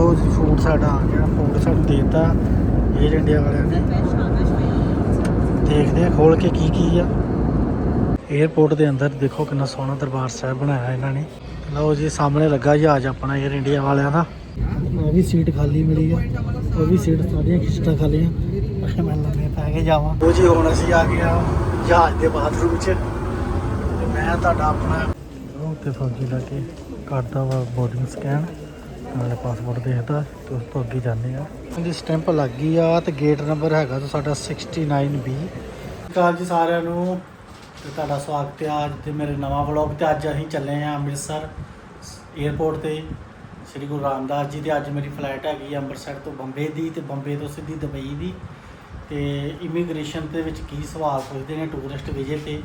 ਉਹ ਫੂਡ ਸਾਡਾ ਆ ਗਿਆ ਫੂਡ ਸਾਨੂੰ ਦੇਤਾ 에ਅਰ ਇੰਡੀਆ ਵਾਲਿਆਂ ਨੇ। ਦੇਖਦੇ ਆ ਖੋਲ ਕੇ ਕੀ ਕੀ ਆ। 에어ਪੋਰਟ ਦੇ ਅੰਦਰ ਦੇਖੋ ਕਿੰਨਾ ਸੋਹਣਾ ਦਰਬਾਰ ਸਾਹਿਬ ਬਣਾਇਆ ਇਹਨਾਂ ਨੇ। ਲਓ ਜੀ, ਸਾਹਮਣੇ ਲੱਗਾ ਜਹਾਜ਼ ਆਪਣਾ 에ਅਰ ਇੰਡੀਆ ਵਾਲਿਆਂ ਦਾ। ਆ ਵੀ ਸੀਟ ਖਾਲੀ ਮਿਲੀ ਆ। ਉਹ ਵੀ ਸੀਟ ਸਾਡੀਆਂ ਕਿਸ਼ਤਾਂ ਖਾਲੀਆਂ। ਮੈਂ ਮੈਂ ਲੰਮੇ ਪੈ ਕੇ ਜਾਵਾਂ। ਉਹ ਜੀ, ਹੁਣ ਅਸੀਂ ਆ ਗਏ ਆ ਜਹਾਜ਼ ਦੇ ਬਾਥਰੂਮ 'ਚ। ਮੈਂ ਤੁਹਾਡਾ ਆਪਣਾ ਉਹ ਤੇ ਫੌਜੀ ਲਾ ਕੇ ਕਰਦਾ ਵਾ ਬੋਰਡਿੰਗ ਸਕੈਨ ਨਾਲੇ ਪਾਸਪੋਰਟ ਦੇਖਦਾ ਤੇ ਉਸ ਤੋਂ ਅੱਗੇ ਜਾਂਦੇ ਆ। ਉਹਦੀ ਸਟੈਂਪ ਲੱਗ ਗਈ ਆ ਤੇ ਗੇਟ ਨੰਬਰ ਹੈਗਾ ਤਾਂ ਸਾਡਾ 69B ਕਾਲ ਜੀ ਸਾਰਿਆਂ ਨੂੰ ਤੇ ਤੁਹਾਡਾ ਸਵਾਗਤ ਹੈ ਅੱਜ ਤੇ ਮੇਰੇ ਨਵਾਂ ਵਲੌਗ ਤੇ ਅੱਜ ਅਸੀਂ ਚੱਲੇ ਆ ਅੰਮ੍ਰਿਤਸਰ 에ਅਰਪੋਰਟ ਤੇ। ਸ੍ਰੀ ਗੁਰੂ ਰਾਮਦਾਸ ਜੀ ਦੀ ਅੱਜ ਮੇਰੀ ਫਲਾਈਟ ਹੈਗੀ ਆ ਅੰਮ੍ਰਿਤਸਰ ਤੋਂ ਬੰਬੇ ਦੀ ਤੇ ਬੰਬੇ ਤੋਂ ਸਿੱਧੀ ਦੁਬਈ ਦੀ। ਤੇ ਇਮੀਗ੍ਰੇਸ਼ਨ ਦੇ ਵਿੱਚ ਕੀ ਸਵਾਲ ਪੁੱਛਦੇ ਨੇ ਟੂਰਿਸਟ ਵੀਜ਼ੇ ਤੇ,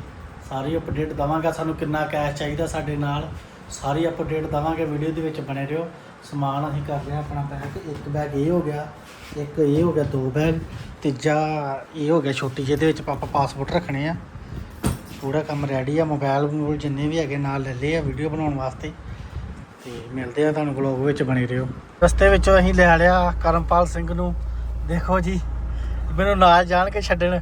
ਸਾਰੀ ਅਪਡੇਟ ਦਵਾਂਗਾ, ਸਾਨੂੰ ਕਿੰਨਾ ਕੈਸ਼ ਚਾਹੀਦਾ ਸਾਡੇ ਨਾਲ। ਸਾਰੀ ਅਪਡੇਟ ਦਵਾਂਗੇ ਵੀਡੀਓ ਦੇ ਵਿੱਚ ਬਣੇ ਰਹੋ। ਸਮਾਨ ਅਸੀਂ ਕਰ ਰਹੇ ਹਾਂ ਆਪਣਾ ਬੈਗ ਇੱਕ ਬੈਗ ਇਹ ਹੋ ਗਿਆ, ਇੱਕ ਇਹ ਹੋ ਗਿਆ, ਦੋ ਬੈਗ ਤੀਜਾ ਇਹ ਹੋ ਗਿਆ ਛੋਟੀ ਜਿਹਦੇ ਵਿੱਚ ਆਪਾਂ ਪਾਸਪੋਰਟ ਰੱਖਣੇ ਆ। ਪੂਰਾ ਕੰਮ ਰੈਡੀ ਆ ਮੋਬਾਈਲ ਮੋਬਾਈਲ ਜਿੰਨੇ ਵੀ ਹੈਗੇ ਨਾਲ ਲੈ ਲਏ ਆ ਵੀਡੀਓ ਬਣਾਉਣ ਵਾਸਤੇ। ਤੇ ਮਿਲਦੇ ਆ ਤੁਹਾਨੂੰ ਵਲੌਗ ਵਿੱਚ, ਬਣੇ ਰਹੋ। ਰਸਤੇ ਵਿੱਚੋਂ ਅਸੀਂ ਲੈ ਲਿਆ ਕਰਮਪਾਲ ਸਿੰਘ ਨੂੰ। ਦੇਖੋ ਜੀ, ਮੈਨੂੰ ਨਾਲ ਜਾਣ ਕੇ ਛੱਡਣ।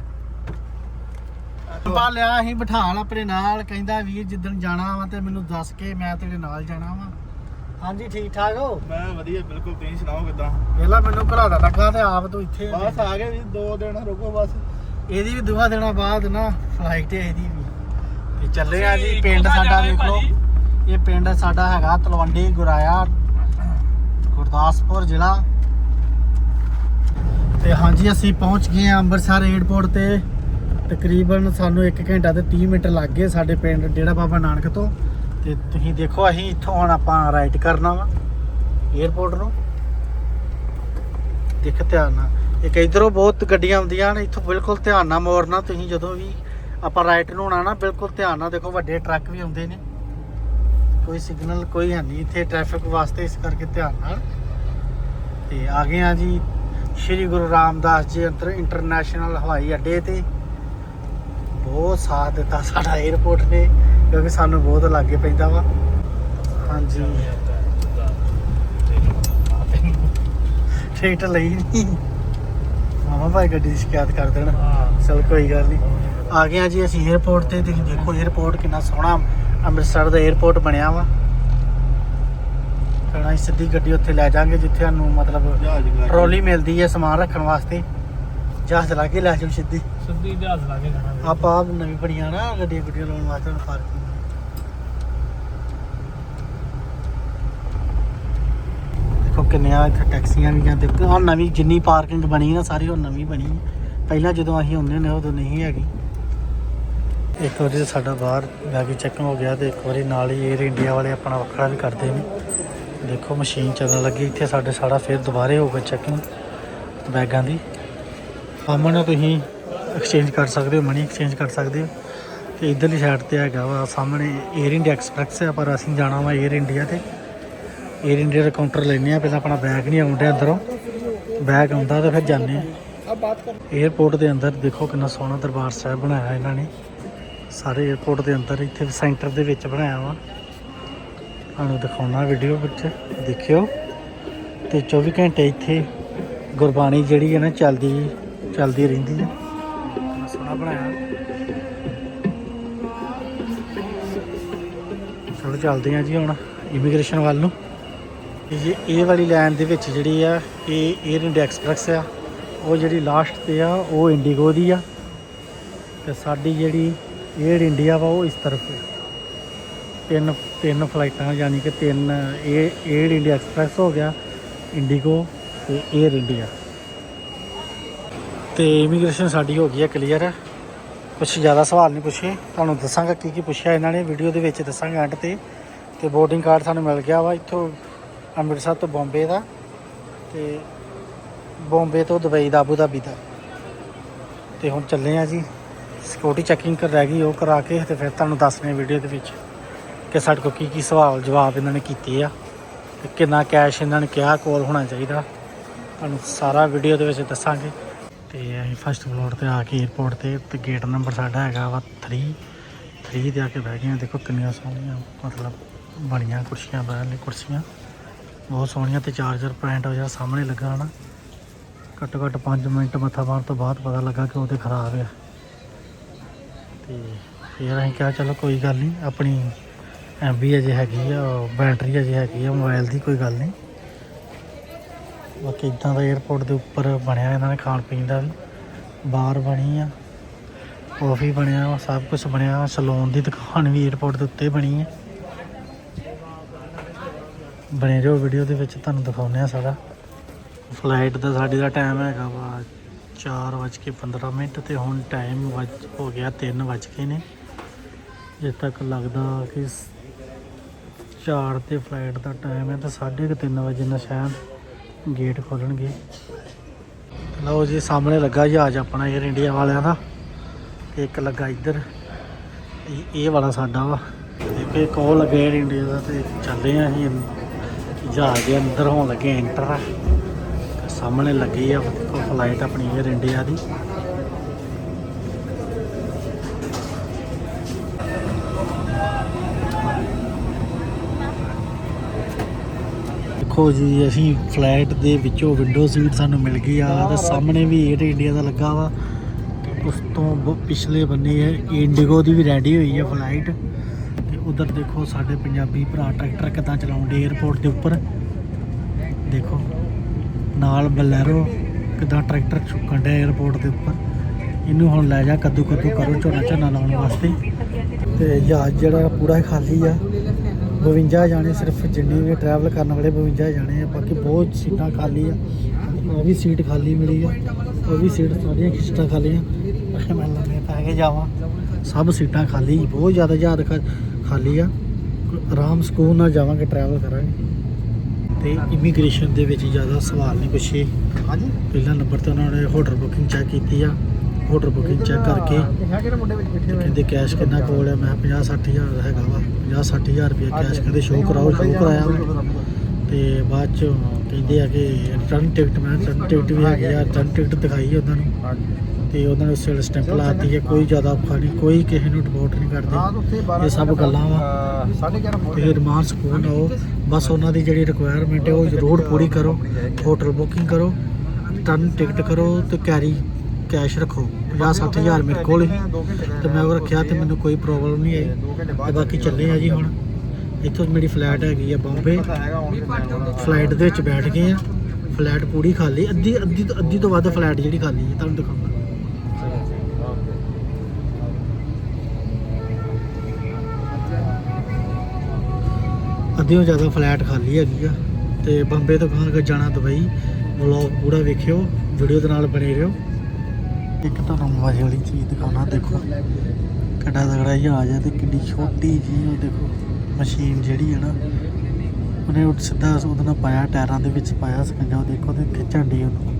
ਪਾ ਲਿਆ ਅਸੀਂ ਬਿਠਾਲ ਆਪਣੇ ਨਾਲ ਕਹਿੰਦਾ ਵੀਰ ਜਿੱਦਣ ਜਾਣਾ ਵਾ ਤੇ ਮੈਨੂੰ ਦੱਸ ਕੇ ਮੈਂ ਤੇਰੇ ਨਾਲ ਜਾਣਾ ਵਾ। ਹਾਂਜੀ ਠੀਕ ਠਾਕ ਹੋ? ਮੈਂ ਵਧੀਆ ਬਿਲਕੁਲ ਤੁਸੀਂ ਸੁਣਾਓ ਕਿਦਾਂ? ਪਹਿਲਾਂ ਮੈਨੂੰ ਘਰਾ ਦਾ ਲੱਗਾ ਤੇ ਆਪ ਤੂੰ ਇੱਥੇ। ਬਸ ਆ ਗਏ ਵੀ ਦੋ ਦਿਨ ਰੁਕੋ ਬਸ। ਇਹਦੀ ਵੀ ਦੁਆ ਦੇਣਾ ਬਾਅਦ ਨਾ ਫਲਾਈਟ ਹੈ ਇਹਦੀ ਵੀ। ਤੇ ਚੱਲੇ ਆ ਜੀ ਪਿੰਡ ਸਾਡਾ ਦੇਖ ਲਓ ਇਹ ਪਿੰਡ ਸਾਡਾ ਹੈਗਾ ਤਲਵੰਡੀ ਗੁਰਾਇਆ ਗੁਰਦਾਸਪੁਰ ਜ਼ਿਲ੍ਹਾ। ਤੇ ਹਾਂਜੀ ਅਸੀਂ ਪਹੁੰਚ ਗਏ ਆ ਅੰਮ੍ਰਿਤਸਰ 에ਅਰਪੋਰਟ ਤੇ। ਤਕਰੀਬਨ ਸਾਨੂੰ 1 ਘੰਟਾ ਤੇ 30 ਮਿੰਟ ਲੱਗ ਗਏ ਸਾਡੇ ਪਿੰਡ ਡੇਰਾ ਬਾਬਾ ਨਾਨਕ ਤੋਂ। ਤੇ ਤੁਸੀਂ ਦੇਖੋ, ਅਸੀਂ ਇੱਥੋਂ ਹੁਣ ਆਪਾਂ ਰਾਈਟ ਕਰਨਾ ਵਾ 에ਅਰਪੋਰਟ ਨੂੰ। ਦੇਖ, ਧਿਆਨ ਨਾਲ। ਇੱਕ ਇਧਰੋਂ ਬਹੁਤ ਗੱਡੀਆਂ ਆਉਂਦੀਆਂ ਨੇ, ਇੱਥੋਂ ਬਿਲਕੁਲ ਧਿਆਨ ਨਾਲ ਮੋੜਨਾ ਤੁਸੀਂ ਜਦੋਂ ਵੀ ਆਪਾਂ ਰਾਈਟ ਨੂੰ ਆਉਣਾ ਨਾ, ਬਿਲਕੁਲ ਧਿਆਨ ਨਾਲ ਦੇਖੋ, ਵੱਡੇ ਟਰੱਕ ਵੀ ਆਉਂਦੇ ਨੇ। ਕੋਈ ਸਿਗਨਲ ਕੋਈ ਹੈ ਨਹੀਂ ਇੱਥੇ ਟ੍ਰੈਫਿਕ ਵਾਸਤੇ ਇਸ ਕਰਕੇ ਧਿਆਨ ਨਾਲ। ਤੇ ਆ ਗਏ ਆ ਜੀ, ਸ਼੍ਰੀ ਗੁਰੂ ਰਾਮਦਾਸ ਜੀ ਅੰਤਰ ਇੰਟਰਨੈਸ਼ਨਲ ਹਵਾਈ ਅੱਡੇ ਤੇ। ਬਹੁਤ ਸਾਥ ਦਿੱਤਾ ਸਾਡਾ 에어ਪੋਰਟ ਨੇ ਕਿਉਂਕਿ ਸਾਨੂੰ ਬਹੁਤ ਲਾਗੇ ਪੈਂਦਾ ਵਾ। ਹਾਂਜੀ। ਟਿਕਟ ਲਈ ਨਹੀਂ ਮਾਮਾ ਭਾਈ ਗੱਡੀ ਦੀ ਸ਼ਿਕਾਇਤ ਕਰ ਦੇਣ। ਚਲ ਕੋਈ ਗੱਲ ਨਹੀਂ ਆ ਗਏ ਆ ਜੀ ਅਸੀਂ 에어ਪੋਰਟ ਤੇ ਤੁਸੀਂ ਦੇਖੋ 에어ਪੋਰਟ ਕਿੰਨਾ ਸੋਹਣਾ ਅੰਮ੍ਰਿਤਸਰ ਦਾ 에어ਪੋਰਟ ਬਣਿਆ ਵਾ। ਕਹਣਾ ਅਸੀਂ ਸਿੱਧੀ ਗੱਡੀ ਉੱਥੇ ਲੈ ਜਾਾਂਗੇ ਜਿੱਥੇ ਸਾਨੂੰ ਮਤਲਬ ਟਰੋਲੀ ਮਿਲਦੀ ਹੈ ਸਮਾਨ ਰੱਖਣ ਵਾਸਤੇ। ਜਹਾਜ਼ ਲਾ ਕੇ ਲੈ ਜਾਓ ਸਿੱਧੀ। ਸਿੱਧੀ ਜਹਾਜ਼ ਲਾ ਕੇ ਜਾਣਾ ਆਪਾਂ ਆਪ ਨਵੀਂ ਬਣੀਆਂ ਨਾ, ਗੱਡੀਆਂ ਗੁੱਡੀਆਂ ਲਾਉਣ ਵਾਸਤੇ ਪਾਰਕਿੰਗ ਦੇਖੋ ਕਿੰਨੀਆਂ ਇੱਥੇ ਟੈਕਸੀਆਂ ਵੀ ਆ ਤੇ ਆਹ ਨਵੀਂ ਜਿੰਨੀ ਪਾਰਕਿੰਗ ਬਣੀ ਨਾ ਸਾਰੀ ਉਹ ਨਵੀਂ ਬਣੀ ਹੈ। ਪਹਿਲਾਂ ਜਦੋਂ ਅਸੀਂ ਹੁੰਦੇ ਨੇ ਉਦੋਂ ਨਹੀਂ ਹੈਗੀ। ਇੱਕ ਵਾਰੀ ਤਾਂ ਸਾਡਾ ਬਾਹਰ ਬੈਗ ਚੈੱਕ ਹੋ ਗਿਆ ਤੇ ਇੱਕ ਵਾਰੀ ਨਾਲ ਹੀ 에ਅਰ ਇੰਡੀਆ ਵਾਲੇ ਆਪਣਾ ਵੱਖਰਾ ਵੀ ਕਰਦੇ ਨੇ। ਦੇਖੋ ਮਸ਼ੀਨ ਚੱਲਣ ਲੱਗੀ, ਇੱਥੇ ਸਾਡੇ ਸਾਡਾ ਫਿਰ ਦੁਬਾਰੇ ਹੋਊਗਾ ਚੈਕਿੰਗ ਬੈਗਾਂ ਦੀ। ਆਮਨ ਤੁਸੀਂ ਐਕਸਚੇਂਜ ਕਰ ਸਕਦੇ ਹੋ ਮਨੀ ਐਕਸਚੇਂਜ ਕਰ ਸਕਦੇ ਹੋ। ਤੇ ਇਧਰਲੀ ਸਾਈਡ ਤੇ ਹੈਗਾ ਵਾ, ਸਾਹਮਣੇ 에ਅਰ ਇੰਡੀਆ ਐਕਸਪ੍ਰੈਸ ਹੈ ਪਰ ਅਸੀਂ ਜਾਣਾ ਵਾ 에ਅਰ ਇੰਡੀਆ ਤੇ। 에ਅਰ ਇੰਡੀਆ ਦਾ ਕਾਊਂਟਰ ਲੈਨੇ ਆ ਪਹਿਲਾਂ ਆਪਣਾ ਬੈਗ ਨਹੀਂ ਆਉਂਦਾ ਅੰਦਰੋਂ। ਬੈਗ ਆਉਂਦਾ ਤਾਂ ਫਿਰ ਜਾਂਦੇ ਆ ਬਾਤ ਕਰ 에ਅਰਪੋਰਟ ਦੇ ਅੰਦਰ ਦੇਖੋ ਕਿੰਨਾ ਸੋਹਣਾ ਦਰਬਾਰ ਸਾਹਿਬ ਬਣਾਇਆ ਇਹਨਾਂ ਨੇ। ਸਾਰੇ 에ਅਰਪੋਰਟ ਦੇ ਅੰਦਰ, ਇੱਥੇ ਸੈਂਟਰ ਦੇ ਵਿੱਚ ਬਣਾਇਆ ਵਾ। ਤੁਹਾਨੂੰ ਦਿਖਾਉਣਾ ਵੀਡੀਓ ਵਿੱਚ, ਦੇਖਿਓ। ਤੇ 24 ਘੰਟੇ ਇੱਥੇ ਗੁਰਬਾਣੀ ਜਿਹੜੀ ਹੈ ਨਾ ਚੱਲਦੀ ਚੱਲਦੀ ਰਹਿੰਦੀ ਹੈ। ਬਣਾਇਆ। ਚਲੋ ਚੱਲਦੇ ਆ ਜੀ ਹੁਣ ਇਮੀਗ੍ਰੇਸ਼ਨ ਵੱਲ ਨੂੰ। ਇਹ ਇਹ ਵਾਲੀ ਲਾਈਨ ਦੇ ਵਿੱਚ ਜਿਹੜੀ ਆ, ਇਹ 에ਅਰ ਇੰਡੀਆ ਐਕਸਪ੍ਰੈਸ ਆ, ਉਹ ਜਿਹੜੀ ਲਾਸਟ ਤੇ ਆ, ਉਹ ਇੰਡੀਗੋ ਦੀ ਆ। ਤੇ ਸਾਡੀ ਜਿਹੜੀ 에ਅਰ ਇੰਡੀਆ ਵਾ, ਉਹ ਇਸ ਤਰਫ ਤਿੰਨ ਤਿੰਨ ਫਲਾਈਟਾਂ ਯਾਨੀ ਕਿ ਤਿੰਨ ਇਹ 에ਅਰ ਇੰਡੀਆ ਐਕਸਪ੍ਰੈਸ ਹੋ ਗਿਆ ਇੰਡੀਗੋ ਤੇ 에ਅਰ ਇੰਡੀਆ ਤੇ ਇਮੀਗ੍ਰੇਸ਼ਨ ਸਾਡੀ ਹੋ ਗਈ ਹੈ ਕਲੀਅਰ ਕੁਝ ਜ਼ਿਆਦਾ ਸਵਾਲ ਨਹੀਂ ਪੁੱਛੇ। ਤੁਹਾਨੂੰ ਦੱਸਾਂਗਾ ਕੀ ਕੀ ਪੁੱਛਿਆ ਇਹਨਾਂ ਨੇ। ਵੀਡੀਓ ਦੇ ਵਿੱਚ ਦੱਸਾਂਗਾ ਐਂਡ ਤੇ। ਤੇ ਬੋਰਡਿੰਗ ਕਾਰਡ ਸਾਨੂੰ ਮਿਲ ਗਿਆ ਵਾ ਇੱਥੋਂ ਅੰਮ੍ਰਿਤਸਰ ਤੋਂ ਬੰਬੇ ਦਾ। ਤੇ ਬੰਬੇ ਤੋਂ ਦੁਬਈ ਦਾ ਆਬੂ ਧਾਬੀ ਦਾ। ਤੇ ਹੁਣ ਚੱਲੇ ਆ ਜੀ। ਸਿਕਿਉਰਿਟੀ ਚੈਕਿੰਗ ਕਰ ਰਹਿ ਗਈ ਉਹ ਕਰਾ ਕੇ ਤੇ ਫਿਰ ਤੁਹਾਨੂੰ ਦੱਸਣੇ ਵੀਡੀਓ ਦੇ ਵਿੱਚ ਕਿ ਸਾਡੇ ਕੋਲ ਕੀ ਕੀ ਸਵਾਲ ਜਵਾਬ ਇਹਨਾਂ ਨੇ ਕੀਤੇ ਆ ਤੇ ਕਿੰਨਾ ਕੈਸ਼ ਇਹਨਾਂ ਨੇ ਕਿਹਾ ਕੋਲ ਹੋਣਾ ਚਾਹੀਦਾ। ਤੁਹਾਨੂੰ ਸਾਰਾ ਵੀਡੀਓ ਦੇ ਵਿੱਚ ਦੱਸਾਂਗੇ। ਤੇ ਅਸੀਂ ਫਸਟ ਫਲੋਰ ਤੇ ਆ ਕੇ 에어ਪੋਰਟ ਤੇ ਤੇ ਗੇਟ ਨੰਬਰ ਸਾਡਾ ਹੈਗਾ ਵਾ 3 3 ਤੇ ਆ ਕੇ ਬਹਿ ਗਏ ਆ ਦੇਖੋ ਕਿੰਨੀਆਂ ਸੋਹਣੀਆਂ, ਮਤਲਬ ਬਣੀਆਂ ਕੁਰਸੀਆਂ ਬਹਿਣ ਲਈ ਕੁਰਸੀਆਂ। ਬਹੁਤ ਸੋਹਣੀਆਂ ਤੇ ਚਾਰਜਰ ਪੁਆਇੰਟ ਜਿਹੜਾ ਸਾਹਮਣੇ ਲੱਗਾ ਹਨਾ। ਘੱਟੋ ਘੱਟ 5 ਮਿੰਟ ਮੱਥਾ ਮਾਰਨ ਤੋਂ ਬਾਅਦ ਪਤਾ ਲੱਗਾ ਕਿ ਉਹ ਤੇ ਖਰਾਬ ਆ। ਤੇ ਫਿਰ ਅਸੀਂ ਕਿਹਾ ਚਲੋ ਕੋਈ ਗੱਲ ਨਹੀਂ ਆਪਣੀ ਐਮਬੀ ਅਜੇ ਹੈਗੀ ਆ ਬੈਟਰੀ ਅਜੇ ਹੈਗੀ ਆ ਮੋਬਾਈਲ ਦੀ ਕੋਈ ਗੱਲ ਨਹੀਂ ਬਾਕੀ ਇਦਾਂ ਦਾ 에어ਪੋਰਟ ਦੇ ਉੱਪਰ ਬਣਿਆ ਇਹਨਾਂ ਨੇ ਖਾਣ ਪੀਣ ਦਾ ਵੀ ਬਾਰ ਬਣੀ ਆ ਕਾਫੀ ਬਣਿਆ, ਸਭ ਕੁਝ ਬਣਿਆ, ਸਲੂਨ ਦੀ ਦੁਕਾਨ ਵੀ 에어ਪੋਰਟ ਦੇ ਉੱਤੇ ਬਣੀ ਆ। ਬਣੇ ਰਹੋ ਵੀਡੀਓ ਦੇ ਵਿੱਚ, ਤੁਹਾਨੂੰ ਦਿਖਾਉਂਦੇ ਆ ਸਾਰਾ। ਫਲਾਈਟ ਦਾ ਸਾਡੀ ਦਾ ਟਾਈਮ ਹੈਗਾ ਵਾ 4:15 ਮਿੰਟ ਤੇ ਹੁਣ ਟਾਈਮ ਵੱਜ, ਹੋ ਗਿਆ 3 ਵੱਜ ਕੇ ਨੇ। ਜੇ ਤੱਕ ਲੱਗਦਾ ਕਿ 4 ਤੇ ਫਲਾਈਟ ਦਾ ਟਾਈਮ ਹੈ ਤਾਂ 3:30 ਵਜੇ ਨਾ ਸ਼ਾਇਦ ਗੇਟ ਖੋਲਣਗੇ। ਲਓ ਜੀ, ਸਾਹਮਣੇ ਲੱਗਾ ਜਹਾਜ਼ ਆਪਣਾ 에ਅਰ ਇੰਡੀਆ ਵਾਲਿਆਂ ਦਾ। ਇੱਕ ਲੱਗਾ ਇੱਧਰ। ਇਹ ਵਾਲਾ ਸਾਡਾ ਵਾ। ਦੇਖੋ, ਇੱਕ ਉਹ ਲੱਗੇ 에ਅਰ ਇੰਡੀਆ ਦਾ ਤੇ ਚੱਲੇ ਆ ਅਸੀਂ ਜਹਾਜ਼ ਦੇ ਅੰਦਰ ਹੋਣ ਲੱਗੇ ਐਂਟਰ ਸਾਹਮਣੇ ਲੱਗੀ ਆ ਫਲਾਈਟ ਆਪਣੀ 에ਅਰ ਇੰਡੀਆ ਦੀ। ਦੇਖੋ ਜੀ, ਅਸੀਂ ਫਲੈਟ ਦੇ ਵਿੱਚੋਂ ਵਿੰਡੋ ਸੀਟ ਸਾਨੂੰ ਮਿਲ ਗਈ ਆ ਤੇ ਸਾਹਮਣੇ ਵੀ ਏਅਰ ਇੰਡੀਆ ਦਾ ਲੱਗਾ ਵਾ। ਉਸ ਤੋਂ ਪਿਛਲੇ ਬੰਨੇ ਇੰਡੀਗੋ ਦੀ ਵੀ ਰੈਡੀ ਹੋਈ ਹੈ ਫਲਾਈਟ ਤੇ ਉਧਰ ਦੇਖੋ ਸਾਡੇ ਪੰਜਾਬੀ ਭਰਾ ਟਰੈਕਟਰ ਕਿਦਾਂ ਚਲਾਉਂਦੇ 에어ਪੋਰਟ ਦੇ ਉੱਪਰ। ਦੇਖੋ, ਨਾਲ ਬਲੈਰੋ ਕਿਦਾਂ ਟਰੈਕਟਰ ਚੁੱਕਣ ਦੇ 에어ਪੋਰਟ ਦੇ ਉੱਪਰ। ਇਹਨੂੰ ਹੁਣ ਲੈ ਜਾ ਕੱਦੂ ਕੱਦੂ ਕਰੋ ਝੋਨਾ ਝੋਨਾ ਲਾਉਣ ਵਾਸਤੇ। ਤੇ ਜਹਾਜ਼ ਜਿਹੜਾ ਪੂਰਾ ਖਾਲੀ ਆ। 52 ਜਾਣੇ ਸਿਰਫ ਜਿੰਨੇ ਵੀ ਟਰੈਵਲ ਕਰਨ ਵਾਲੇ 52 ਜਾਣੇ ਆ ਬਾਕੀ ਬਹੁਤ ਸੀਟਾਂ ਖਾਲੀ ਆ। ਉਹ ਵੀ ਸੀਟ ਖਾਲੀ ਮਿਲੀ ਆ ਉਹ ਵੀ ਸੀਟ ਸਾਰੀਆਂ ਸੀਟਾਂ ਖਾਲੀਆਂ। ਮੈਂ ਲੰਮੇ ਪੈ ਕੇ ਜਾਵਾਂ। ਸਭ ਸੀਟਾਂ ਖਾਲੀ ਬਹੁਤ ਜ਼ਿਆਦਾ ਜਹਾਜ਼ ਖਾਲੀ ਆ। ਆਰਾਮ ਸਕੂਨ ਨਾਲ ਜਾਵਾਂਗੇ ਟਰੈਵਲ ਕਰਾਂਗੇ। ਤੇ ਇਮੀਗ੍ਰੇਸ਼ਨ ਦੇ ਵਿੱਚ ਜ਼ਿਆਦਾ ਸਵਾਲ ਨਹੀਂ ਪੁੱਛੇ। ਹਾਂਜੀ? ਪਹਿਲਾ ਨੰਬਰ ਤੇ ਉਹਨਾਂ ਨੇ ਹੋਟਲ ਬੁਕਿੰਗ ਚੈੱਕ ਕੀਤੀ ਆ। ਹੋਟਲ ਬੁਕਿੰਗ ਚੈੱਕ ਕਰਕੇ ਕਹਿੰਦੇ ਕੈਸ਼ ਕਿੰਨਾ ਕੋਲ ਹੈ ਮੈਂ 50 60000 ਹੈਗਾ ਵਾ। 50 60000 ਰੁਪਏ ਕੈਸ਼ ਕਹਿੰਦੇ ਸ਼ੋਅ ਕਰਾਓ ਸ਼ੋਅ ਕਰਾਇਆ। ਤੇ ਬਾਅਦ ਚ ਕਹਿੰਦੇ ਆ ਕਿ ਰਿਟਰਨ ਟਿਕਟ ਮੈਂ ਰਿਟਰਨ ਟਿਕਟ ਵੀ ਹੈਗੀ ਆ ਰਿਟਰਨ ਟਿਕਟ ਦਿਖਾਈ ਉਹਨਾਂ ਨੂੰ। ਤੇ ਉਹਨਾਂ ਨੇ ਉਸੇ ਸਟੈਂਪ ਲਾਤੀ ਹੈ ਕੋਈ ਜ਼ਿਆਦਾ ਔਖਾ ਨਹੀਂ ਕੋਈ ਕਿਸੇ ਨੂੰ ਡਿਪੋਰਟ ਨਹੀਂ ਕਰਦੇ। ਉੱਥੇ 12 ਇਹ ਸਭ ਗੱਲਾਂ ਵਾ। 11:30 ਫੋਨ ਤੇ ਰਮਾਨ ਸਕੂਨ ਆਓ। ਬਸ ਉਹਨਾਂ ਦੀ ਜਿਹੜੀ ਰਿਕੁਆਇਰਮੈਂਟ ਹੈ ਉਹ ਜ਼ਰੂਰ ਪੂਰੀ ਕਰੋ। ਹੋਟਲ ਬੁਕਿੰਗ ਕਰੋ। ਰਿਟਰਨ ਟਿਕਟ ਕਰੋ ਤੇ ਕੈਰੀ ਕੈਸ਼ ਰੱਖੋ 50 60000 ਮੇਰੇ ਕੋਲ ਹੀ। ਤੇ ਮੈਂ ਉਹ ਰੱਖਿਆ ਤੇ ਮੈਨੂੰ ਕੋਈ ਪ੍ਰੋਬਲਮ ਨਹੀਂ ਆਈ। ਤੇ ਬਾਕੀ ਚੱਲੇ ਆ ਜੀ ਹੁਣ। ਇੱਥੋਂ ਮੇਰੀ ਫਲਾਈਟ ਹੈਗੀ ਆ ਬੰਬੇ। ਪਤਾ ਦੇ ਵਿੱਚ ਬੈਠ ਗਏ ਆ। ਫਲਾਈਟ ਪੂਰੀ ਖਾਲੀ। ਅੱਧੀ ਅੱਧੀ ਤੋਂ ਅੱਧੀ ਤੋਂ ਵੱਧ ਫਲਾਈਟ ਜਿਹੜੀ ਖਾਲੀ ਹੈ ਤੁਹਾਨੂੰ ਦਿਖਾਉਂਦਾ। ਅੱਧੀਓਂ ਜ਼ਿਆਦਾ ਫਲੈਟ ਖਾਲੀ ਹੈਗੀ ਆ। ਤੇ ਬੰਬੇ ਤੋਂ ਗਾਂ ਜਾਣਾ ਦੁਬਈ। ਵਲੌਗ ਪੂਰਾ ਵੇਖਿਓ। ਵੀਡੀਓ ਦੇ ਨਾਲ ਬਣੇ ਰਹੋ। ਇੱਕ ਤੁਹਾਨੂੰ ਮਜ਼ੇ ਵਾਲੀ ਚੀਜ਼ ਦਿਖਾਉਣਾ, ਦੇਖੋ। ਕਿੱਡਾ ਤਗੜਾ ਜਹਾਜ਼ ਹੈ ਤੇ ਕਿੰਨੀ ਛੋਟੀ ਜੀ ਉਹ ਦੇਖੋ, ਮਸ਼ੀਨ ਜਿਹੜੀ ਹੈ ਨਾ, ਉਹਨੇ ਉਹ ਸਿੱਧਾ ਉਹਦੇ ਨਾਲ ਪਾਇਆ, ਟਾਇਰਾਂ ਦੇ ਵਿੱਚ ਪਾਇਆ, ਸਕੰਜਾ ਉਹ ਦੇਖੋ ਤੇ ਖਿੱਚਣ ਦੀ ਉਹਨੂੰ।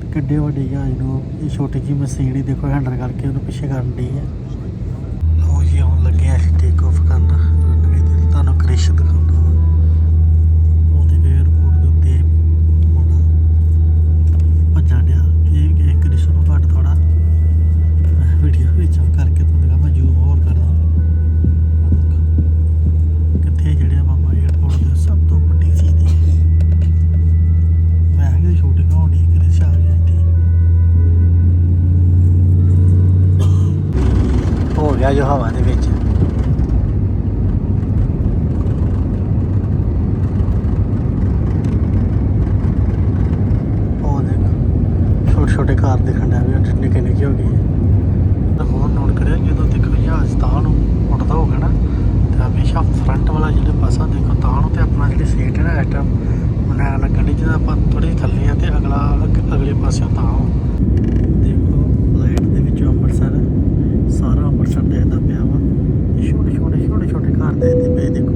ਤੇ ਕਿੱਡੇ ਵੱਡੇ ਜਹਾਜ਼ ਨੂੰ ਇਹ ਛੋਟੀ ਜੀ ਮਸ਼ੀਨ ਹੀ ਦੇਖੋ, ਹੈਂਡਲ ਕਰਕੇ ਉਹਨੂੰ ਪਿੱਛੇ ਕਰਨ ਦੀ ਹੈ। ਲਓ ਜੀ ਹੁਣ ਲੱਗੇ ਅਸੀਂ ਟੇਕ ਆਫ ਕਰਨ। ਤੁਹਾਨੂੰ ਕ੍ਰਿਸ਼ ਦਿਖਾਉਣਾ ਵਾਲਾ ਜਿਹੜਾ ਪਾਸਾ ਦੇਖੋ, ਤਾਂ ਨੂੰ ਤੇ ਆਪਣਾ ਜਿਹੜੀ ਸੀਟ ਹੈ ਨਾ, ਇਸ ਟਾਈਮ ਮਨਾ ਲੱਗਣ ਦੀ ਜਦੋਂ ਆਪਾਂ ਥੋੜੀ ਥੱਲੇ ਆ ਤੇ ਅਗਲਾ, ਅਗਲੇ ਪਾਸਿਓਂ ਤਾਂ ਦੇਖੋ ਫਲਾਈਟ ਦੇ ਵਿੱਚੋਂ ਅੰਮ੍ਰਿਤਸਰ ਸਾਰਾ ਅੰਮ੍ਰਿਤਸਰ ਦੇਖਦਾ ਪਿਆ ਵਾ। ਛੋਟੇ ਛੋਟੇ ਛੋਟੇ ਛੋਟੇ ਘਰ ਦੇਖਦੇ ਪਏ ਦੇਖੋ।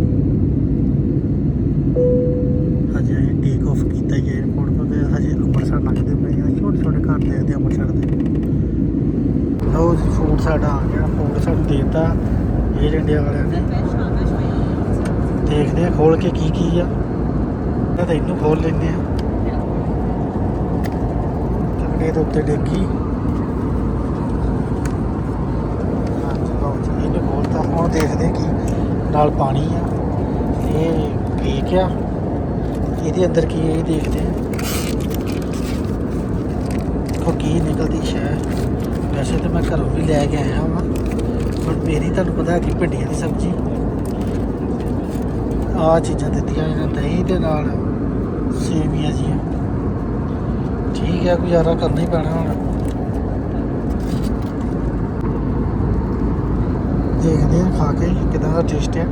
ਹਜੇ ਅਸੀਂ ਟੇਕ ਆਫ ਕੀਤਾ ਹੀ 에어ਪੋਰਟ ਤੋਂ ਤੇ ਹਜੇ ਅੰਮ੍ਰਿਤਸਰ ਲੱਗਦੇ ਪਏ ਆ ਛੋਟੇ ਛੋਟੇ ਘਰ ਦੇਖਦੇ ਅੰਮ੍ਰਿਤਸਰ ਦੇ। ਲਓ ਜੀ ਫੂਡ ਸਾਡਾ ਆ ਗਿਆ। ਫੂਡ ਸਾਨੂੰ ਦੇਤਾ। ਇਹ ਇੰਡੀਆ ਵਾਲਿਆਂ ਨੇ। ਦੇਖਦੇ ਆ ਖੋਲ ਕੇ ਕੀ ਕੀ ਆ। ਮੈਂ ਤਾਂ ਇਹਨੂੰ ਖੋਲ ਲੈਂਦੇ ਆ। ਤਕੜੇ ਦੇ ਉੱਤੇ ਡੇਗੀ। ਹਾਂਜੀ ਜੀ ਇਹਨੂੰ ਖੋਲਤਾ। ਹੁਣ ਦੇਖਦੇ ਆ ਕੀ ਨਾਲ ਪਾਣੀ ਆ। ਇਹ ਪੀਕ ਆ। ਇਹਦੇ ਅੰਦਰ ਕੀ ਇਹ ਦੇਖਦੇ ਹਾਂ ਕੋ ਕੀ ਨਿਕਲਦੀ ਸ਼ੈ ਵੈਸੇ ਤਾਂ ਮੈਂ ਘਰੋਂ ਵੀ ਲੈ ਕੇ ਆਇਆ ਹਾਂ ਪਰ ਮੇਰੀ ਤੁਹਾਨੂੰ ਪਤਾ ਕਿ ਭਿੰਡੀਆਂ ਦੀ ਸਬਜ਼ੀ ਆ ਚੀਜ਼ਾਂ ਦਿੱਤੀਆਂ ਇਹਨਾਂ ਦਹੀਂ ਦੇ ਨਾਲ, ਸੇਵੀਆਂ ਜੀ ਠੀਕ ਹੈ, ਗੁਜ਼ਾਰਾ ਕਰਨਾ ਹੀ ਪੈਣਾ ਹੁਣ। ਦੇਖਦੇ ਹਾਂ, ਖਾ ਕੇ ਕਿਦਾਂ ਦਾ ਟੇਸਟ ਹੈ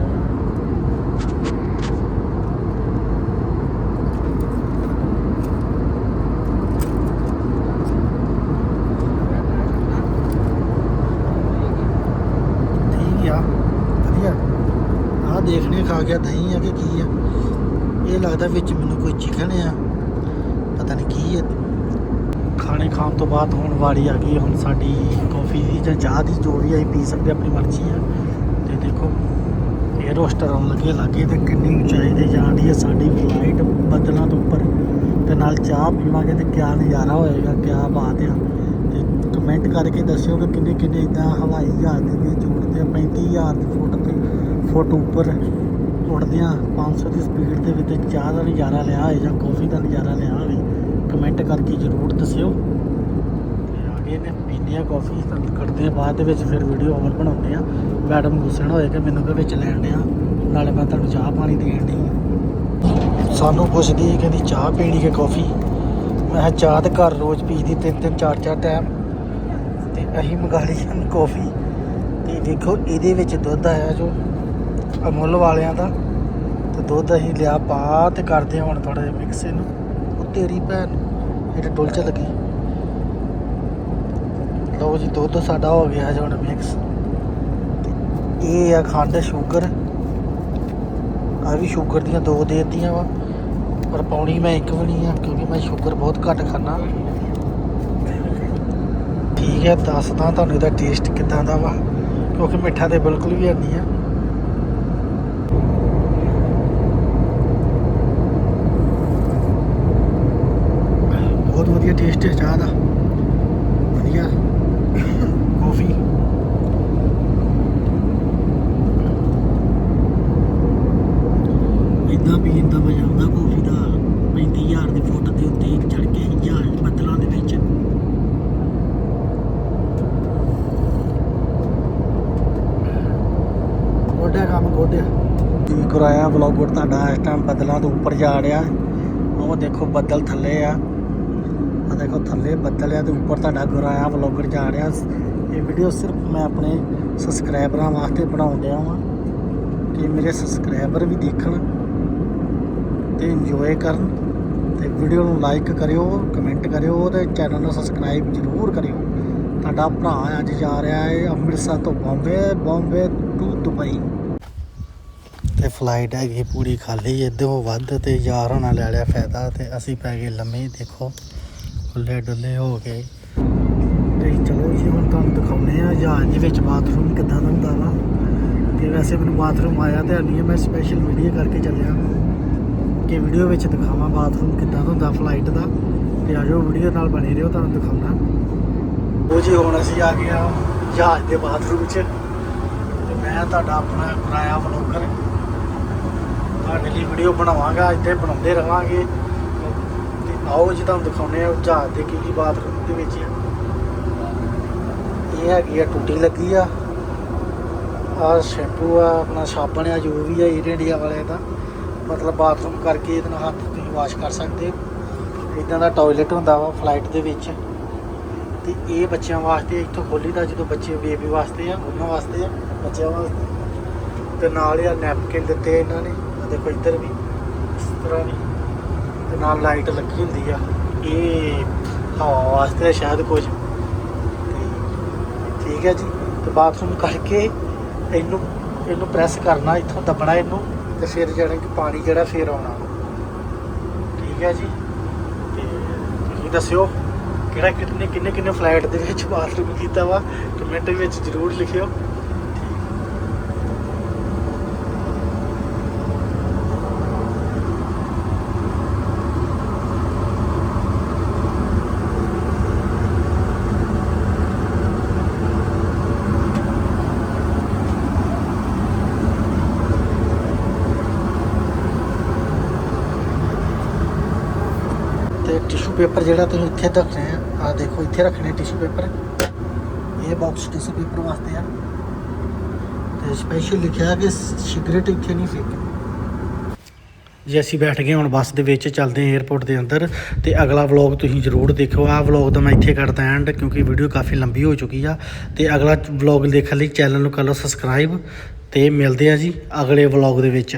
ਠੀਕ ਆ। ਆਹ ਦੇਖਣੇ ਖਾ ਗਿਆ ਦਹੀਂ ਆ ਕਿ ਕੀ ਆ। ਇਹ ਲੱਗਦਾ ਵਿੱਚ ਮੈਨੂੰ ਕੋਈ ਚਿਕਨ ਆ, ਪਤਾ ਨਹੀਂ ਕੀ ਹੈ ਖਾਣੇ ਖਾਣ ਤੋਂ ਬਾਅਦ ਹੁਣ ਵਾਰੀ ਆ ਗਈ, ਹੁਣ ਸਾਡੀ ਕਾਫੀ ਦੀ ਜਾਂ ਚਾਹ ਦੀ ਜੋ ਵੀ ਆਈ ਪੀ ਸਕਦੇ ਆਪਣੀ ਮਰਜ਼ੀ ਆ। ਤੇ ਦੇਖੋ, ਇਹ ਰੋਸਟਰ ਆਉਣ ਲੱਗੇ ਲੱਗੇ ਤੇ ਕਿੰਨੀ ਉਚਾਈ ਤੇ ਜਾਣੀ ਹੈ ਸਾਡੀ ਫਲਾਈਟ ਬੱਦਲਾਂ ਤੋਂ ਉੱਪਰ। ਤੇ ਨਾਲ ਚਾਹ ਪੀਵਾਂਗੇ ਤੇ ਕਿਆ ਨਜ਼ਾਰਾ ਹੋਏਗਾ, ਕਿਆ ਬਾਤ ਆ। ਕਮੈਂਟ ਕਰਕੇ ਦੱਸਿਓ ਕਿ ਕਿੰਨੇ ਕਿੰਨੇ ਇਦਾਂ ਹਵਾਈ ਜਹਾਜ਼ ਦੇ ਵਿੱਚ ਉੜਦੇ ਆ। 35000 ਦੇ ਫੁੱਟ ਤੇ ਫੁੱਟ ਉੱਪਰ ਉੜਦੇ ਆ 500 ਦੀ ਸਪੀਡ ਦੇ ਵਿੱਚ ਚਾਹ ਦਾ ਨਜ਼ਾਰਾ ਲਿਆ ਹੋਵੇ ਜਾਂ ਕੌਫੀ ਦਾ ਨਜ਼ਾਰਾ ਲਿਆ ਹੋਵੇ ਕਮੈਂਟ ਕਰਕੇ ਜ਼ਰੂਰ ਦੱਸਿਓ। ਤੇ ਆ ਗਏ ਨੇ ਪੀਂਦੇ ਆ ਕੌਫੀ ਤੁਹਾਨੂੰ ਕੱਢਦੇ ਆ ਬਾਅਦ ਦੇ ਵਿੱਚ ਫਿਰ ਵੀਡੀਓ ਹੋਰ ਬਣਾਉਂਦੇ ਆ। ਮੈਡਮ ਗੁੱਸੇ ਨਾ ਹੋਏ ਕਿ ਮੈਨੂੰ ਕਿ ਵਿੱਚ ਲੈਣ ਡਿਆ, ਨਾਲੇ ਮੈਂ ਤੁਹਾਨੂੰ ਚਾਹ ਪਾਣੀ ਦੇਣ ਦੀ ਸਾਨੂੰ ਪੁੱਛਦੀ ਕਹਿੰਦੀ ਚਾਹ ਪੀਣੀ ਕਿ ਕਾਫੀ ਮੈਂ ਚਾਹ ਤੇ ਘਰ ਰੋਜ਼ ਪੀਦੀ, ਤਿੰਨ ਤਿੰਨ, ਚਾਰ ਚਾਰ ਟਾਈਮ ਤੇ ਅਸੀਂ ਮੰਗਾ ਲਈ ਹਨ ਕਾਫੀ ਤੇ ਦੇਖੋ ਇਹਦੇ ਵਿੱਚ ਦੁੱਧ ਆਇਆ ਜੋ ਅਮੁੱਲ ਵਾਲਿਆਂ ਦਾ, ਤੇ ਦੁੱਧ ਅਸੀਂ ਲਿਆ ਪਾ ਤੇ ਕਰਦੇ ਹਾਂ ਹੁਣ ਥੋੜਾ ਜਿਹਾ ਮਿਕਸ ਇਹਨੂੰ। ਉਹ ਤੇਰੀ ਭੈਣ ਇਹ ਡੁੱਲ ਚ ਲੱਗੀ। ਲਓ ਜੀ, ਦੁੱਧ ਸਾਡਾ ਹੋ ਗਿਆ ਜੀ ਹੁਣ ਮਿਕਸ ਤੇ ਇਹ ਆ ਖੰਡ, ਸ਼ੂਗਰ। ਆ ਵੀ ਸ਼ੂਗਰ ਦੀਆਂ ਦੋ ਦੇ ਦਿੱਤੀਆਂ ਵਾ, ਪਰ ਪਾਉਣੀ ਮੈਂ ਇੱਕ ਵੀ ਨਹੀਂ ਆ, ਕਿਉਂਕਿ ਮੈਂ ਸ਼ੂਗਰ ਬਹੁਤ ਘੱਟ ਖਾਣਾ ਠੀਕ ਹੈ? ਦੱਸਦਾ ਤੁਹਾਨੂੰ ਇਹਦਾ ਟੇਸਟ ਕਿਦਾਂ ਦਾ ਵਾ? ਕਿਉਂਕਿ ਮਿੱਠਾ ਤੇ ਬਿਲਕੁਲ ਵੀ ਨਹੀਂ ਆ। ਬਹੁਤ ਵਧੀਆ ਟੇਸਟ ਹੈ ਚਾਹ ਦਾ ਵਧੀਆ ਕਾਫੀ ਇਦਾਂ ਪੀਣ ਦਾ ਮਜ਼ਾ ਆਉਂਦਾ ਕਾਫੀ ਦਾ 35000 ਦੀ ਫੁੱਟ ਦੇ ਉੱਤੇ ਚੜ ਕੇ ਜਹਾਜ਼ ਬੱਦਲਾਂ ਦੇ ਵਿੱਚ ਗੋਡਿਆ ਕੰਮ ਕੀ ਕਰਾਇਆ ਵਲੌਗਰ ਤੁਹਾਡਾ? ਇਸ ਟਾਈਮ ਬੱਦਲਾਂ ਤੋਂ ਉੱਪਰ ਜਾ ਰਿਹਾ। ਉਹ ਦੇਖੋ ਬੱਦਲ ਥੱਲੇ ਆ। ਆ ਦੇਖੋ ਥੱਲੇ ਬੱਦਲ ਆ ਤੇ ਉੱਪਰ ਤੁਹਾਡਾ ਗੁਰਾਇਆ ਵਲੌਗਰ ਜਾ ਰਿਹਾ। ਇਹ ਵੀਡੀਓ ਸਿਰਫ ਮੈਂ ਆਪਣੇ ਸਬਸਕ੍ਰਾਈਬਰਾਂ ਵਾਸਤੇ ਬਣਾਉਣ ਡਿਆ ਵਾਂ ਕਿ ਮੇਰੇ ਸਬਸਕ੍ਰਾਈਬਰ ਵੀ ਦੇਖਣ ਤੇ ਇੰਜੋਏ ਕਰਨ। ਤੇ ਵੀਡੀਓ ਨੂੰ ਲਾਈਕ ਕਰਿਓ ਕਮੈਂਟ ਕਰਿਓ ਤੇ ਚੈਨਲ ਨੂੰ ਸਬਸਕ੍ਰਾਈਬ ਜ਼ਰੂਰ ਕਰਿਓ। ਤੁਹਾਡਾ ਭਰਾ ਅੱਜ ਜਾ ਰਿਹਾ ਹੈ ਅੰਮ੍ਰਿਤਸਰ ਤੋਂ ਬੰਬੇ ਬੰਬੇ ਟੂ ਦੁਬਈ। ਤੇ ਫਲਾਈਟ ਹੈਗੀ ਪੂਰੀ ਖਾਲੀ ਇਦੋਂ ਵੱਧ ਤੇ ਯਾਰ ਹੋਣਾ ਲੈ ਲਿਆ ਫਾਇਦਾ ਤੇ ਅਸੀਂ ਪੈ ਗਏ ਲੰਮੇ ਦੇਖੋ ਖੁੱਲੇ ਡੁੱਲੇ ਹੋ ਗਏ ਤੇ ਚਲੋ ਜੀ ਹੁਣ ਤੁਹਾਨੂੰ ਦਿਖਾਉਂਦੇ ਆ ਜਹਾਜ਼ ਦੇ ਵਿੱਚ ਬਾਥਰੂਮ ਕਿੱਦਾਂ ਦਾ ਹੁੰਦਾ ਵਾ। ਤੇ ਵੈਸੇ ਮੈਨੂੰ ਬਾਥਰੂਮ ਆਇਆ ਤੇ ਨਹੀਂ ਹੈ, ਮੈਂ ਸਪੈਸ਼ਲ ਵੀਡੀਓ ਕਰਕੇ ਚੱਲਿਆ। ਕਿ ਵੀਡੀਓ ਵਿੱਚ ਦਿਖਾਵਾਂ ਬਾਥਰੂਮ ਕਿੱਦਾਂ ਦਾ ਹੁੰਦਾ ਫਲਾਈਟ ਦਾ। ਤੇ ਆਜੋ ਵੀਡੀਓ ਨਾਲ ਬਣੇ ਰਹੋ ਤੁਹਾਨੂੰ ਦਿਖਾਉਣਾ। ਉਹ ਜੀ ਹੁਣ ਅਸੀਂ ਆ ਗਏ ਆ ਜਹਾਜ਼ ਦੇ ਬਾਥਰੂਮ 'ਚ। ਤੇ ਮੈਂ ਤੁਹਾਡਾ ਆਪਣਾ ਕਿਰਾਇਆ ਵਲੋਗਰ ਤੁਹਾਡੇ ਲਈ ਵੀਡੀਓ ਬਣਾਵਾਂਗਾ, ਇੱਥੇ ਬਣਾਉਂਦੇ ਰਵਾਂਗੇ ਤੇ ਆਓ ਜੀ, ਤੁਹਾਨੂੰ ਦਿਖਾਉਂਦੇ ਆ ਜਹਾਜ਼ ਦੇ ਕੀ ਕੀ ਬਾਥਰੂਮ ਦੇ ਵਿੱਚ ਆ। ਇਹ ਹੈਗੀ ਆ ਟੂਟੀ ਲੱਗੀ ਆ। ਆ ਸ਼ੈਂਪੂ ਆ, ਆਪਣਾ ਸਾਬਣ ਆ, ਜੋ ਵੀ ਆ ਏਅਰ ਇੰਡੀਆ ਵਾਲੇ ਦਾ। ਮਤਲਬ ਬਾਥਰੂਮ ਕਰਕੇ ਇਹਦੇ ਨਾਲ ਹੱਥ ਤੁਸੀਂ ਵਾਸ਼ ਕਰ ਸਕਦੇ ਹੋ। ਇਦਾਂ ਦਾ ਟਾਇਲਟ ਹੁੰਦਾ ਵਾ ਫਲਾਈਟ ਦੇ ਵਿੱਚ। ਤੇ ਇਹ ਬੱਚਿਆਂ ਵਾਸਤੇ ਇੱਥੋਂ ਖੋਲੀਦਾ, ਜਦੋਂ ਬੱਚੇ ਬੇਬੀ ਵਾਸਤੇ ਆ, ਉਹਨਾਂ ਵਾਸਤੇ ਆ, ਬੱਚਿਆਂ ਵਾਸਤੇ। ਤੇ ਨਾਲ ਇਹ ਨੈਪਕਿਨ ਦਿੱਤੇ ਇਹਨਾਂ ਨੇ। ਦੇਖੋ ਇੱਧਰ ਵੀ, ਇਸ ਤਰ੍ਹਾਂ ਵੀ, ਤੇ ਨਾਲ ਲਾਈਟ ਲੱਗੀ ਹੁੰਦੀ ਆ। ਇਹ ਹਵਾ ਵਾਸਤੇ ਸ਼ਾਇਦ ਕੁਝ। ਤੇ ਠੀਕ ਹੈ ਜੀ। ਤੇ ਬਾਥਰੂਮ ਕਰਕੇ ਇਹਨੂੰ ਇਹਨੂੰ ਪ੍ਰੈਸ ਕਰਨਾ, ਇੱਥੋਂ ਦੱਬਣਾ ਇਹਨੂੰ, ਤੇ ਫਿਰ ਜਿਹੜਾ ਕਿ ਪਾਣੀ ਜਿਹੜਾ ਫਿਰ ਆਉਣਾ। ਠੀਕ ਹੈ ਜੀ। ਤੇ ਤੁਸੀਂ ਦੱਸਿਓ, ਕਿਹੜਾ, ਕਿੰਨੇ ਕਿੰਨੇ ਕਿੰਨੇ ਫਲੈਟ ਦੇ ਵਿੱਚ ਬਾਥਰੂਮ ਕੀਤਾ ਵਾ? ਕਮੈਂਟ ਵਿੱਚ ਜ਼ਰੂਰ ਲਿਖਿਓ। ਤੇ ਟਿਸ਼ੂ ਪੇਪਰ ਜਿਹੜਾ ਤੁਸੀਂ ਇੱਥੇ ਰੱਖਣੇ ਆ ਆ ਦੇਖੋ, ਇੱਥੇ ਰੱਖਣੇ ਟਿਸ਼ੂ ਪੇਪਰ ਇਹ ਬਾਕਸ ਟਿਸ਼ੂ ਪੇਪਰ ਵਾਸਤੇ ਆ। ਤੇ ਸਪੈਸ਼ਲ ਲਿਖਿਆ ਕਿ ਸਿਗਰਟ ਇੱਥੇ ਨਹੀਂ ਫੇਕਣੀ ਜੀ, ਅਸੀਂ ਬੈਠ ਗਏ ਹੁਣ ਬੱਸ ਦੇ ਵਿੱਚ, ਚੱਲਦੇ ਹਾਂ 에어ਪੋਰਟ ਦੇ ਅੰਦਰ। ਤੇ ਅਗਲਾ ਵਲੌਗ ਤੁਸੀਂ ਜ਼ਰੂਰ ਦੇਖੋ। ਆਹ ਵਲੌਗ ਤਾਂ ਮੈਂ ਇੱਥੇ ਕਰਦਾ ਐਂਡ, ਕਿਉਂਕਿ ਵੀਡੀਓ ਕਾਫੀ ਲੰਬੀ ਹੋ ਚੁੱਕੀ ਆ। ਤੇ ਅਗਲਾ ਵਲੌਗ ਦੇਖਣ ਲਈ ਚੈਨਲ ਨੂੰ ਕਰ ਲਓ ਸਬਸਕ੍ਰਾਈਬ ਤੇ ਮਿਲਦੇ ਆ ਜੀ ਅਗਲੇ ਵਲੌਗ ਦੇ ਵਿੱਚ।